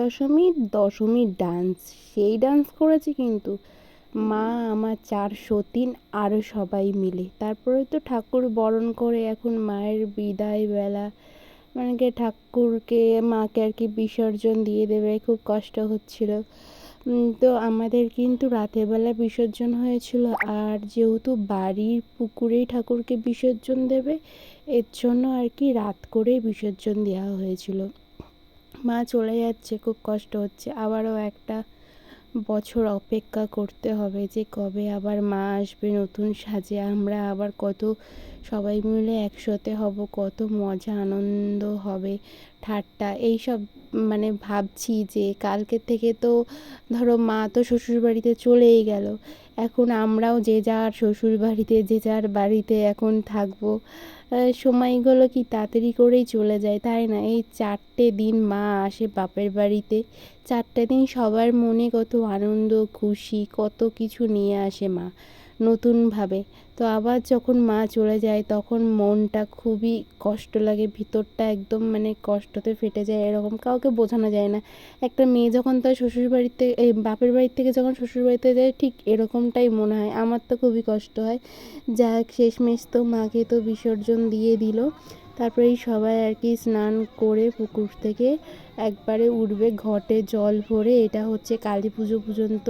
দশমীর দশমীর ডান্স সেই ডান্স করেছে কিন্তু মা, আমার চার সতীন আরও সবাই মিলে। তারপরে তো ঠাকুর বরণ করে এখন মায়ের বিদায় বেলা। মানে কি ঠাকুরকে, মাকে আর কি বিসর্জন দিয়ে দেবে, খুব কষ্ট হচ্ছিল। তো আমাদের কিন্তু রাতের বেলা বিসর্জন হয়েছিল। আর যেহেতু বাড়ির পুকুরেই ঠাকুরকে বিসর্জন দেবে, এর জন্য আর কি রাত করেই বিসর্জন দেওয়া হয়েছিল। মা চলে যাচ্ছে, খুব কষ্ট হচ্ছে। আবারও একটা বছর অপেক্ষা করতে হবে যে কবে আবার মা আসবে নতুন সাজে। আমরা আবার কত সবাই মিলে একসাথে হব, কত মজা, আনন্দ হবে। ঠাট্টা, এইসব মানে ভাবছি যে কালকের থেকে তো ধরো মা তো শ্বশুরবাড়িতে চলেই গেল। এখন আমরাও যে যার শ্বশুরবাড়িতে, যে যার বাড়িতে এখন থাকব। সময়গুলো কি তাড়াতাড়ি করেই চলে যায়, তাই না? এই চারটে দিন মা আসে বাপের বাড়িতে। চারটে দিন সবার মনে কত আনন্দ, খুশি, কত কিছু নিয়ে আসে মা। নতুনভাবে। তো আবার যখন মা চলে যায়, তখন মনটা খুবই কষ্ট লাগে, ভিতরটা একদম মানে কষ্টতে ফেটে যায়, এরকম কাউকে বোঝানো যায় না। একটা মেয়ে যখন তার শ্বশুর বাড়িতে এই বাপের বাড়ির থেকে যখন শ্বশুর বাড়িতে যায়, ঠিক এরকমটাই মনে হয়। আমার তো খুবই কষ্ট হয়। যাক, শেষমেশ তো মাকে তো বিসর্জন দিয়ে দিল। তারপরে এই সবাই আর কি স্নান করে পুকুর থেকে একবারে উঠবে, ঘটে জল ভরে। এটা হচ্ছে কালী পুজো পর্যন্ত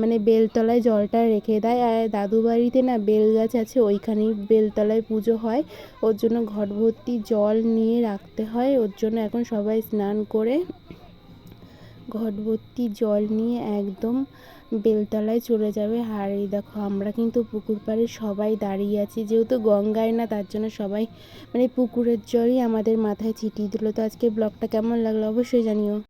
মানে বেলতলায় জলটা রেখে দেয়। আর দাদু বাড়িতে না বেল গাছ আছে, ওইখানেই বেলতলায় পুজো হয়। ওর জন্য ঘট ভর্তি জল নিয়ে রাখতে হয়। ওর জন্য এখন সবাই স্নান করে ঘট ভর্তি জল নিয়ে একদম বেলতলায় চলে যাবে। আর এই দেখো, আমরা কিন্তু পুকুর পাড়ে সবাই দাঁড়িয়ে আছি। যেহেতু গঙ্গায় না, তার জন্য সবাই মানে পুকুরের জলই আমাদের মাথায় ছিটিয়ে দিল। তো আজকে ব্লগটা কেমন লাগল অবশ্যই জানিও।